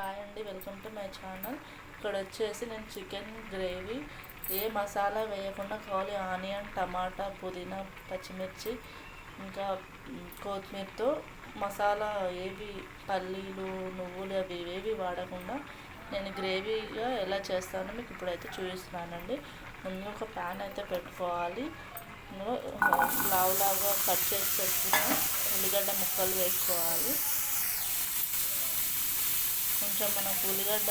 Hi అండి welcome to my channel. ఇక్కడ వచ్చేసి నేను చికెన్ గ్రేవీ. ఏ మసాలా వేయకుండా కావాలి ఆనియన్ టమాటా పుదీనా పచ్చిమిర్చి ఇంకా కొత్తిమీరతో మసాలా ఏవి పల్లీలు నువ్వులు అవి ఏవి వాడకుండా నేను గ్రేవీగా ఎలా చేస్తానో మీకు ఇప్పుడైతే చూపిస్తున్నానండి. ముందు ఒక ప్యాన్ అయితే పెట్టుకోవాలి. లావు లావుగా కట్ చేసి పెట్టుకున్న ఉల్లిగడ్డ ముక్కలు వేసుకోవాలి. కొంచెం మనకు ఉల్లిగడ్డ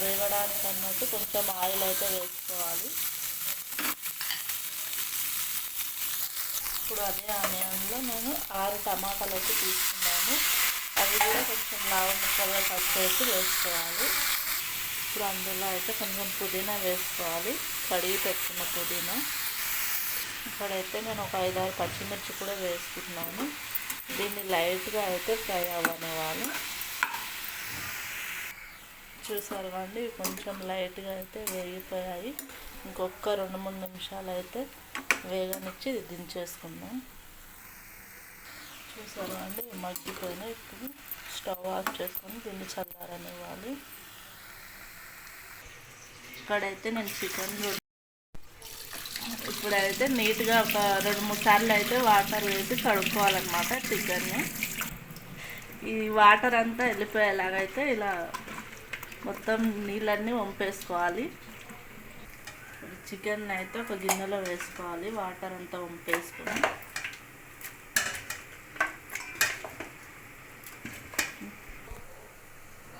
వేగడానికి అన్నట్టు కొంచెం ఆయిల్ అయితే వేసుకోవాలి. ఇప్పుడు అదే ఆనియన్లో నేను ఆరు టమాటాలు అయితే తీసుకున్నాను. అవి కూడా కొంచెం లావు ముక్కలుగా కట్ చేసి వేసుకోవాలి. ఇప్పుడు అందులో అయితే కొంచెం పుదీనా వేసుకోవాలి. కడిగి పెట్టుకున్న పుదీనా. ఇక్కడైతే నేను ఒక ఐదారు పచ్చిమిర్చి కూడా వేసుకుంటున్నాను దీన్ని లైట్గా అయితే ఫ్రై అవ్వనేవాళ్ళు చూసారు అండి కొంచెం లైట్గా అయితే వేగిపోయాయి. ఇంకొక రెండు మూడు నిమిషాలు అయితే వేగనిచ్చి దించేసుకుందాం. చూసారు అండి మగ్గిపోయిన ఇప్పుడు స్టవ్ ఆఫ్ చేసుకొని దీన్ని చల్లారనివ్వాలి. ఇక్కడైతే నేను చికెన్ ఇప్పుడైతే నీట్గా ఒక రెండు మూడు సార్లు అయితే వాటర్ వేసి కడుక్కోవాలన్నమాట చికెన్ని. ఈ వాటర్ అంతా వెళ్ళిపోయేలాగైతే ఇలా మొత్తం నీళ్ళన్నీ వంపేసుకోవాలి. చికెన్ అయితే ఒక గిన్నెలో వేసుకోవాలి. వాటర్ అంతా వంపేసుకొని.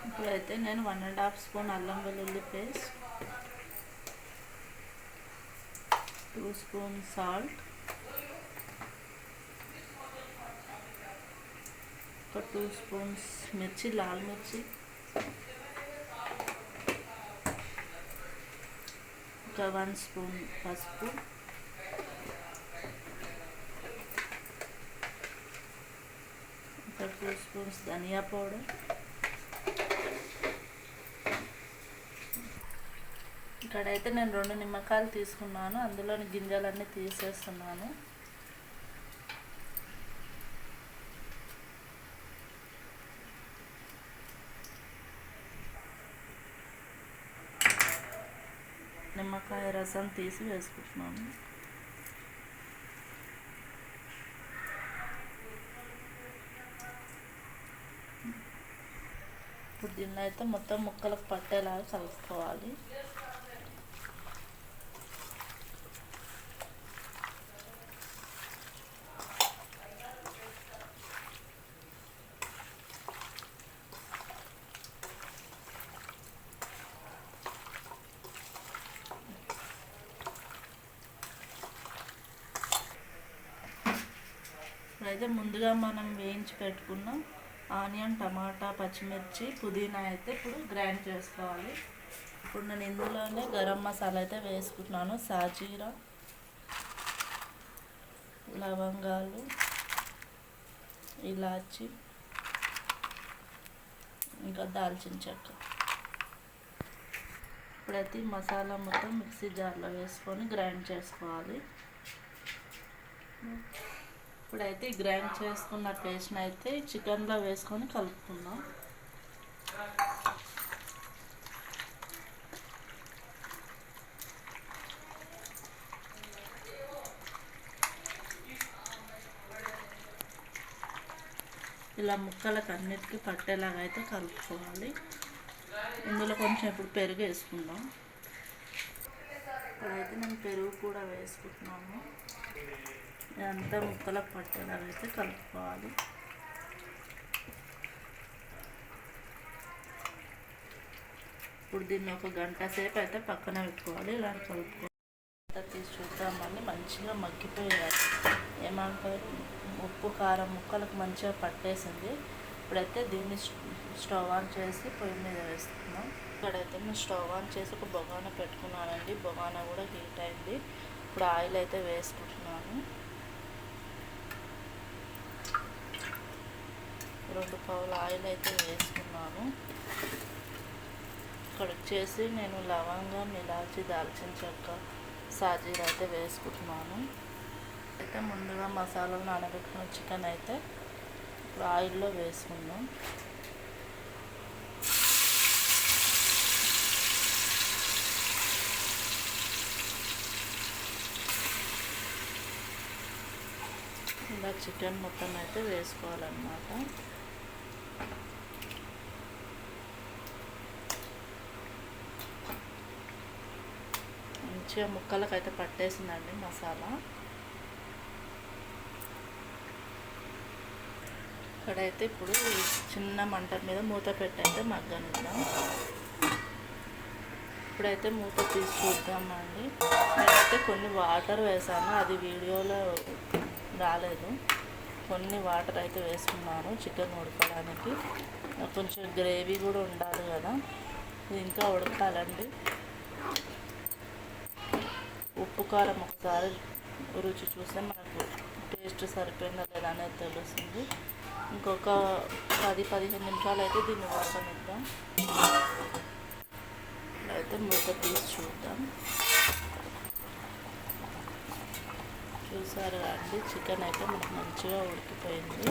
ఇప్పుడైతే నేను వన్ అండ్ హాఫ్ స్పూన్ అల్లం వెల్లుల్లి పేస్ట్ టూ స్పూన్ సాల్ట్ ఒక టూ స్పూన్స్ మిర్చి లాల్ మిర్చి ఒక వన్ స్పూన్ పసుపు. ఒక టూ స్పూన్స్ ధనియా పౌడర్. ఇక్కడైతే నేను రెండు నిమ్మకాయలు తీసుకున్నాను. అందులోని గింజలన్నీ తీసేస్తున్నాను. నిమ్మకాయ రసం తీసి వేసుకుంటున్నాను. ఇప్పుడు దీన్ని అయితే మొత్తం ముక్కలకు పట్టేలాగా కలుపుకోవాలి. అయితే ముందుగా మనం వేయించి పెట్టుకున్న ఆనియన్ టమాటా పచ్చిమిర్చి పుదీనా అయితే ఇప్పుడు గ్రైండ్ చేసుకోవాలి. ఇప్పుడు నేను ఇందులోనే గరం మసాలా అయితే వేసుకుంటున్నాను. సాజీరా లవంగాలు ఇలాచి ఇంకా దాల్చిన చెక్క. ఇప్పుడైతే మసాలా మొత్తం మిక్సీ జార్లో వేసుకొని గ్రైండ్ చేసుకోవాలి. ఇప్పుడైతే గ్రైండ్ చేసుకున్న పేస్ట్ని అయితే చికెన్లో వేసుకొని కలుపుకుందాం. ఇలా ముక్కలకు అన్నిటికీ పట్టేలాగా అయితే కలుపుకోవాలి. ఇందులో కొంచెం ఇప్పుడు పెరుగు వేసుకుందాం. ఇప్పుడైతే నేను పెరుగు కూడా వేసుకుంటున్నాము ఇదంతా ముక్కలకు పట్టేలాగా అయితే కలుపుకోవాలి. ఇప్పుడు దీన్ని ఒక గంట సేపు అయితే పక్కన పెట్టుకోవాలి ఇలా కలుపుకోవాలి తీసి చూద్దామని మంచిగా మగ్గిపోయాలి ఏమంటారు? ఉప్పు కారం ముక్కలకు మంచిగా పట్టేసింది. ఇప్పుడైతే దీన్ని స్టవ్ ఆన్ చేసి పొయ్యి మీద వేస్తున్నాం. ఇక్కడైతే నేను స్టవ్ ఆన్ చేసి ఒక బొగాన పెట్టుకున్నానండి. బొగాన కూడా హీట్ అయింది. ఇప్పుడు ఆయిల్ అయితే వేసుకుంటున్నాను. రెండు పౌలు ఆయిల్ అయితే వేసుకున్నాను. ఇక్కడ వచ్చేసి నేను లవంగం ఇలాచి దాల్చిన చెక్క సాజీర అయితే వేసుకుంటున్నాను. అయితే ముందుగా మసాలాలు నానబెట్టుకున్న చికెన్ అయితే ఇప్పుడు ఆయిల్లో వేసుకుందాం. ఇలా చికెన్ మొత్తం అయితే వేసుకోవాలన్నమాట. మంచిగా ముక్కలకు అయితే పట్టేసిందండి మసాలా. ఇక్కడైతే ఇప్పుడు చిన్న మంట మీద మూత పెట్టయితే మగ్గనిద్దాం. ఇప్పుడైతే మూత తీసి చూద్దామండి. నేనైతే కొన్ని వాటర్ వేసాను అది వీడియోలో రాలేదు. కొన్ని వాటర్ అయితే వేసుకున్నాను చికెన్ ఉడకడానికి. కొంచెం గ్రేవీ కూడా ఉండాలి కదా. ఇది ఇంకా ఉడకాలండి. ఉప్పు కారం ఒకసారి రుచి చూస్తే మనకు టేస్ట్ సరిపోయిందా లేదా అనేది తెలుస్తుంది. ఇంకొక పది పదిహేను నిమిషాలు అయితే దీన్ని వాడనిద్దాం అయితే మూత తీసి చూద్దాం. చూసారు అండి? చికెన్ అయితే మనకు మంచిగా ఉడికిపోయింది.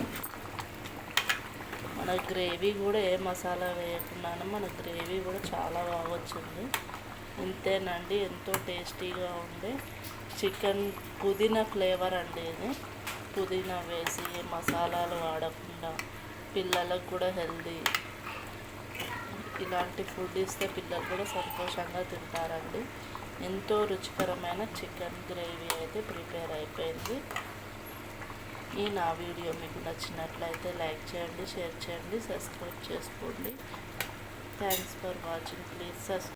మన గ్రేవీ కూడా ఏ మసాలా వేయకుండానే మన గ్రేవీ కూడా చాలా బాగా వచ్చింది. ఇంతేనండి ఎంతో టేస్టీగా ఉండే చికెన్ పుదీనా ఫ్లేవర్ అండి ఇది. పుదీనా వేసి మసాలాలు వాడకుండా పిల్లలకు కూడా హెల్దీ. ఇలాంటి ఫుడ్ ఇస్తే పిల్లలు కూడా సంతోషంగా తింటారండి. ఎంతో రుచికరమైన చికెన్ గ్రేవీ అయితే ప్రిపేర్ అయిపోయింది. ఈ నా వీడియో మీకు నచ్చినట్లయితే లైక్ చేయండి షేర్ చేయండి సబ్స్క్రైబ్ చేసుకోండి. Thanks for watching. Please subscribe